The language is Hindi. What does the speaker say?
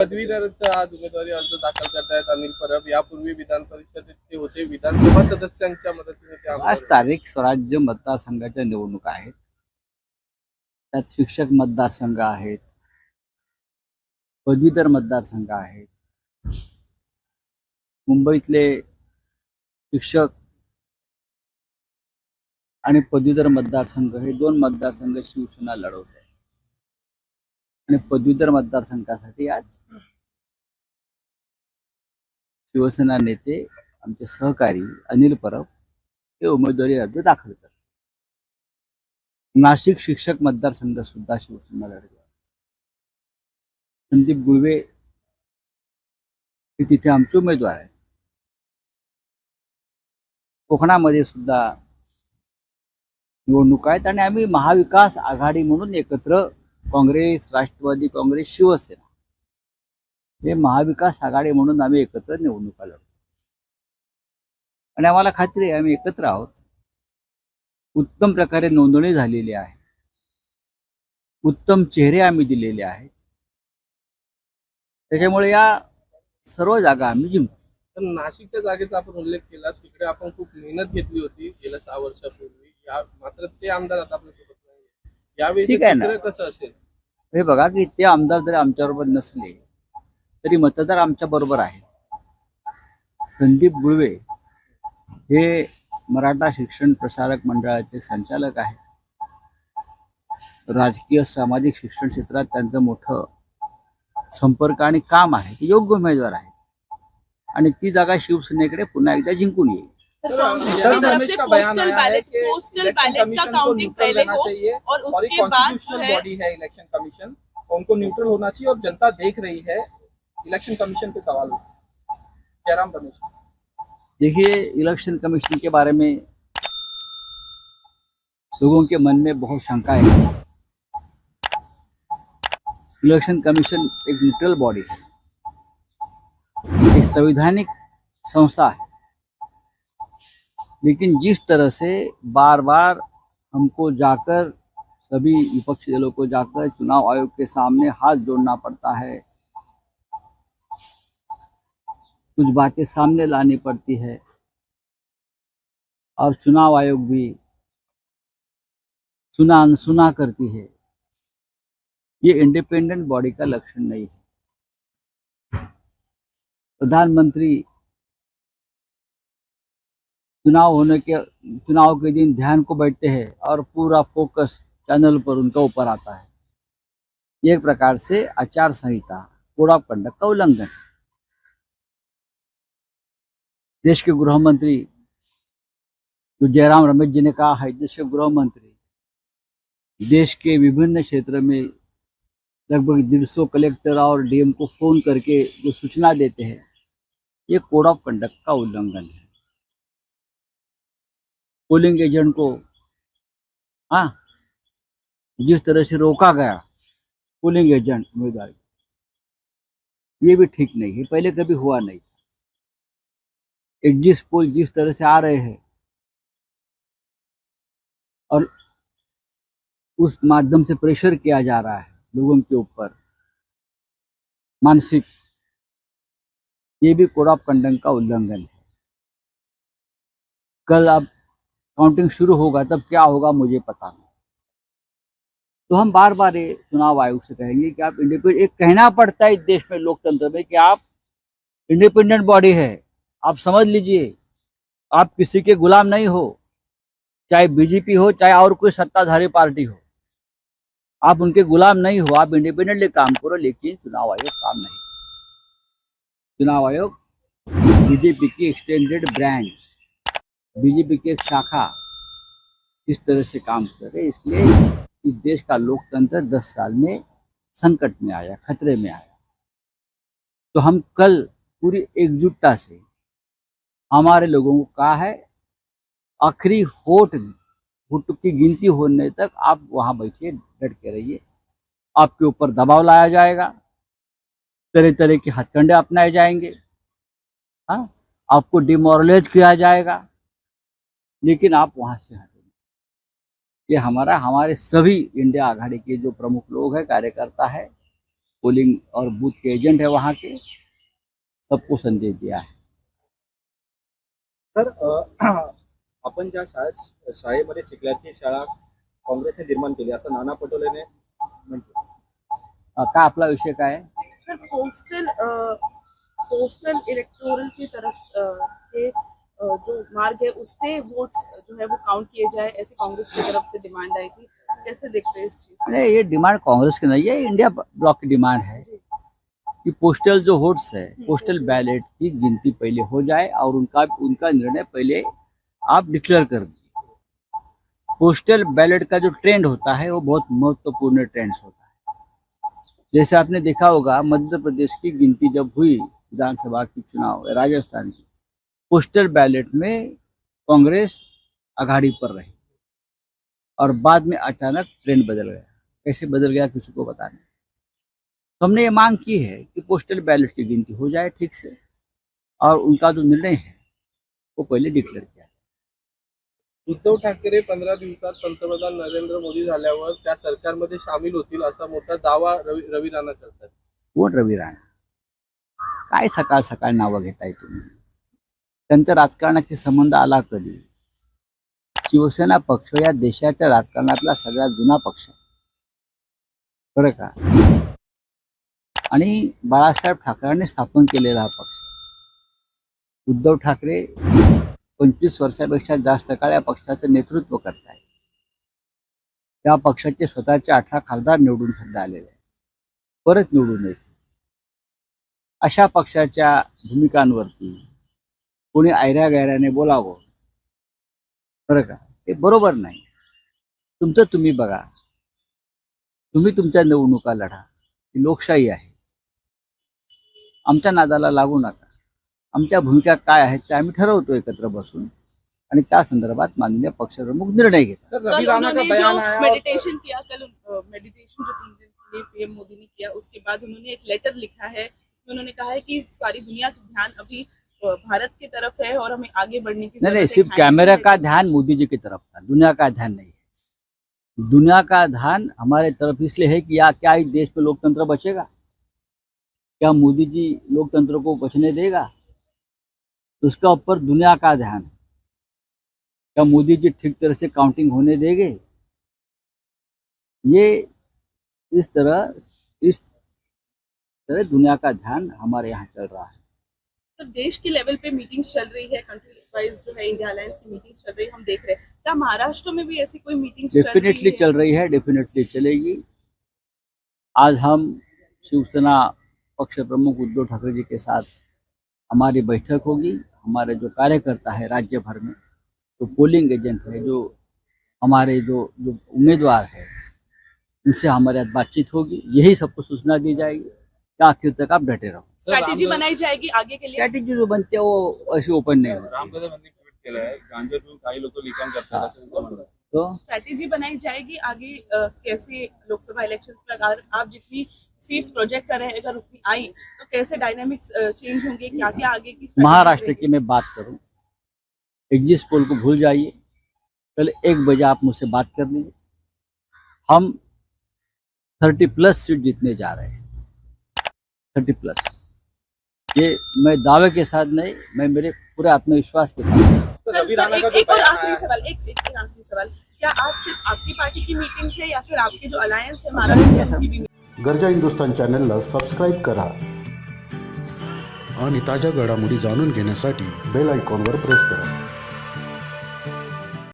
पदवीधरचा आज उमेदवारी अर्ज दाखल करतायत अनिल परब. यापूर्वी विधान परिषदेत ते होते. विधानसभा सदस्यांच्या मदतीने ते आज तारीख स्वराज्य मतदारसंघाच्या निवडणुका आहेत. त्यात शिक्षक मतदारसंघ आहेत. पदवीधर मतदारसंघ आहेत. मुंबईतले शिक्षक आणि पदवीधर मतदारसंघ हे दोन मतदारसंघ शिवसेना लढवत आणि पदवीधर मतदारसंघासाठी आज शिवसेना नेते आमचे सहकारी अनिल परब हे उमेदवारी अर्ज दाखल करतात. नाशिक शिक्षक मतदारसंघ सुद्धा शिवसेना लढवत संदीप गुळवे हे तिथे आमचे उमेदवार आहेत. कोकणामध्ये सुद्धा निवडणूक आहेत आणि आम्ही महाविकास आघाडी म्हणून एकत्र काँग्रेस राष्ट्रवादी काँग्रेस शिवसेना हे महाविकास आघाडी म्हणून आम्ही एकत्र निवडणुका लढतो आणि आम्हाला खात्री आहे आम्ही एकत्र आहोत. उत्तम प्रकारे नोंदणी झालेली आहे. उत्तम चेहरे आम्ही दिलेले आहेत. त्याच्यामुळे या सर्व जागा आम्ही जिंकू. तर नाशिकच्या जागेचा आपण उल्लेख केला तिकडे आपण खूप मेहनत घेतली होती गेल्या सहा वर्षापूर्वी. या मात्र ते आमदार आता आपल्यासोबत ठीक आहे ना. कसं असेल? हे बघा की ते आमदार जरी आमच्याबरोबर नसले तरी मतदार आमच्या बरोबर आहे संदीप गुळवे हे मराठा शिक्षण प्रसारक मंडळाचे संचालक आहेत. राजकीय सामाजिक शिक्षण क्षेत्रात त्यांचं मोठं संपर्क आणि काम आहे. ते योग्य उमेदवार आहे आणि ती जागा शिवसेनेकडे पुन्हा एकदा जिंकून येईल. सर, कांग्रेस सर, की तरफ़ रमेश से का बयान पोस्टल आया है बैलेट कि पोस्टल इलेक्शन बैलेट का कमीशन को काउंटिंग न्यूट्रल पहले हो चाहिए और उसके बाद जो है बॉडी है इलेक्शन कमीशन उनको न्यूट्रल होना चाहिए और जनता देख रही है इलेक्शन कमीशन पे सवाल जयराम रमेश। देखिए इलेक्शन कमीशन के बारे में लोगों के मन में बहुत शंकाएँ हैं। इलेक्शन कमीशन एक न्यूट्रल बॉडी है। एक संवैधानिक संस्था है। लेकिन जिस तरह से बार बार हमको जाकर, सभी विपक्षी दलों को जाकर चुनाव आयोग के सामने हाथ जोड़ना पड़ता है। कुछ बातें सामने लानी पड़ती है। और चुनाव आयोग भी सुना अनसुना करती है। ये इंडिपेंडेंट बॉडी का लक्षण नहीं है। प्रधानमंत्री चुनाव होने के, चुनाव के दिन ध्यान को बैठते हैं और पूरा फोकस चैनल पर उनका ऊपर आता है। एक प्रकार से आचार संहिता, कोड ऑफ़ कंडक्ट का उल्लंघन। देश के गृह मंत्री जो जयराम रमेश जी ने कहा है, देश के गृह मंत्री देश के विभिन्न क्षेत्र में लगभग डेढ़ सौ कलेक्टर और डीएम को फ़ोन करके जो सूचना देते हैं, ये कोड ऑफ़ कंडक्ट का उल्लंघन है। पोलिंग एजेंट को हाँ जिस तरह से रोका गया पोलिंग एजेंट उम्मीदवार ये भी ठीक नहीं है, पहले कभी हुआ नहीं। एग्जिस्ट पोल जिस तरह से आ रहे हैं, और उस माध्यम से प्रेशर किया जा रहा है लोगों के ऊपर, मानसिक, ये भी कोड ऑफ़ कंडक्ट का उल्लंघन है। कल अब काउंटिंग शुरू होगा, तब क्या होगा मुझे पता नहीं। तो हम बार बार ये चुनाव आयोग से कहेंगे कि आप इंडिपेंडेंट एक कहना पड़ता है इस देश में, लोकतंत्र में कि आप इंडिपेंडेंट बॉडी है। आप समझ लीजिए, आप किसी के गुलाम नहीं हो, चाहे बीजेपी हो, चाहे और कोई सत्ताधारी पार्टी हो। आप उनके गुलाम नहीं हो, आप इंडिपेंडेंटली काम करो, लेकिन चुनाव आयोग काम नहीं। चुनाव आयोग बीजेपी की एक्सटेंडेड ब्रांच बीजेपी की एक शाखा इस तरह से काम कर इसलिए इस देश का लोकतंत्र दस साल में संकट में आया, खतरे में आया। तो हम कल पूरी एकजुटता से हमारे लोगों को कहा है, आखिरी होट वोट की गिनती होने तक आप वहाँ बैठिए डट के रहिए। आपके ऊपर दबाव लाया जाएगा तरह तरह के हथकंडे अपनाए जाएँगे हाँ आपको डिमोरलाइज किया जाएगा। लेकिन आप वहाँ से हटेंगे ये हमारा हमारे सभी इंडिया आघाड़ी के जो प्रमुख लोग हैं कार्यकर्ता है पोलिंग और बूथ के एजेंट है वहाँ के सबको संदेश दिया है। सर अ, आपण ज्या शाळेत शाळेमध्ये शिकल्यात ती शाळा काँग्रेसने निर्माण केली असं नाना पटोलेने म्हटलं अ, काय आपला विषय काय आहे? सर पोस्टल पोस्टल इलेक्टोरल की तरफ़ के जो मार्ग है उससे वोट जो है वो काउंट किए जाए ऐसे कांग्रेस की तरफ़ से डिमांड आई थी। कैसे देखते हैं इस चीज़? नहीं ये डिमांड कांग्रेस की नहीं है इंडिया ब्लॉक की डिमांड है। कि पोस्टल जो वोट्स है पोस्टल बैलेट की गिनती पहले हो जाए और उनका उनका निर्णय पहले आप डिक्लेयर कर दीजिए। पोस्टल बैलेट का जो ट्रेंड होता है वो बहुत महत्वपूर्ण ट्रेंड्स होता है। जैसे आपने देखा होगा मध्य प्रदेश की गिनती जब हुई विधानसभा की चुनाव राजस्थान की पोस्टल बैलेट में कांग्रेस अघाड़ी पर रही और बाद में अचानक ट्रेंड बदल गया। कैसे बदल गया किसी को पता नहीं। तो हमने ये मांग की है कि पोस्टल बैलेट की गिनती हो जाए ठीक से और उनका जो निर्णय है वो पहले डिक्लेअर किया। उद्धव ठाकरे पंधरा दिवसात पंतप्रधान नरेंद्र मोदी झाल्यावर त्या सरकारमध्ये सामील होतील असा मोठा दावा रवी रवी राणा करतात. कोण रवी राणा? काय सकाळ सकाळ नावं घेताय तुम्ही? त्यांचा राजकारणाशी संबंध आला कधी? शिवसेना पक्ष या देशाच्या राजकारणातला सगळ्यात जुना पक्ष आहे. बरं का? आणि बाळासाहेब ठाकरेंनी स्थापन केलेला हा पक्ष. उद्धव ठाकरे पंचवीस वर्षापेक्षा जास्त काळ या पक्षाचं नेतृत्व करत आहे त्या पक्षाचे स्वतःचे अठरा खासदार निवडून सध्या आलेले आहेत. परत निवडून येते अशा पक्षाच्या भूमिकांवरती कोणी ऐऱ्या गैऱ्याने बोलावं. बरं का? हे बरोबर नाही. तुमचं तुम्ही बघा. तुम्ही तुमच्या निवडणुका लढा. ही लोकशाही आहे. आमच्या नादाला लागू नका. आमच्या भूमिका काय आहेत त्या आम्ही ठरवतो एकत्र बसून. आणि त्या संदर्भात माननीय पक्षप्रमुख निर्णय घेतात. का मेडिटेशन किया कल मेडिटेशन जो तीन दिन के लिए पीएम मोदी ने किया उसके बाद उन्होंने एक लेटर लिखा है। उन्होंने कहा है कि सारी दुनिया का ध्यान अभी भारत की तरफ़ है और हमें आगे बढ़ने की नहीं नहीं सिर्फ़ कैमरा का ध्यान मोदी जी की तरफ़ था दुनिया का ध्यान नहीं है। दुनिया का ध्यान हमारे तरफ़ इसलिए है कि या क्या इस देश में लोकतंत्र बचेगा? क्या मोदी जी लोकतंत्र को बचने देगा? तो उसका ऊपर दुनिया का ध्यान क्या मोदी जी ठीक तरह से काउंटिंग होने देंगे? ये इस तरह इस तरह दुनिया का ध्यान हमारे यहाँ चल रहा है। तो देश के लेवल पे मीटिंग्स चल रही है कंट्री वाइज जो है इंडिया अलायंस की मीटिंग्स चल रही है हम देख रहे हैं। क्या महाराष्ट्र में भी ऐसी कोई रही डेफिनेटली चल रही है डेफिनेटली चलेगी। आज हम शिवसेना पक्ष प्रमुख उद्धव ठाकरे जी के साथ हमारी बैठक होगी। हमारे जो कार्यकर्ता है राज्य भर में जो पोलिंग एजेंट है जो हमारे जो जो उम्मीदवार है उनसे हमारे बातचीत होगी। यही सबको सूचना दी जाएगी। आखिर तक आप डटे रहो। सर, स्ट्रैटेजी बनाई जाएगी आगे के लिए। स्ट्रॅटेजी जो बनते वो अशी ओपन नहीं होती। राम कदम यांनी ट्विट केलंय गांजा पिऊन काही लोक लिखाण करतात असं त्यांचं म्हणणं आहे. तो? स्ट्रैटेजी बनाई जाएगी आगे अ, कैसे लोकसभा इलेक्शन में अगर आप जितनी सीट्स प्रोजेक्ट कर रहे हैं अगर उतनी आई तो कैसे डायनामिक्स चेंज होंगे क्या क्या आगे की strategy महाराष्ट्र रहेगी? की मैं बात करूँ एग्जिस पोल को भूल जाइए कल एक बजे आप मुझसे बात कर लीजिए। हम थर्टी प्लस सीट जीतने जा रहे हैं। Thirty plus. ये मैं दावे के साथ नहीं मैं मेरे पूरे आत्मविश्वास के साथ sir, sir, Ravi sir, Rana का एक, जो एक और बयान आखिरी आया सवाल एक एक एक आखिरी सवाल। क्या आज सिर्फ आपकी पार्टी की मीटिंग या फिर आपके जो अलायंस है महाराष्ट्र में उनकी भी गरजा हिंदुस्तान चॅनलला सबस्क्राईब करा आणि ताज्या घडामोडी जाणून घेण्यासाठी बेल आयकॉनवर प्रेस करा.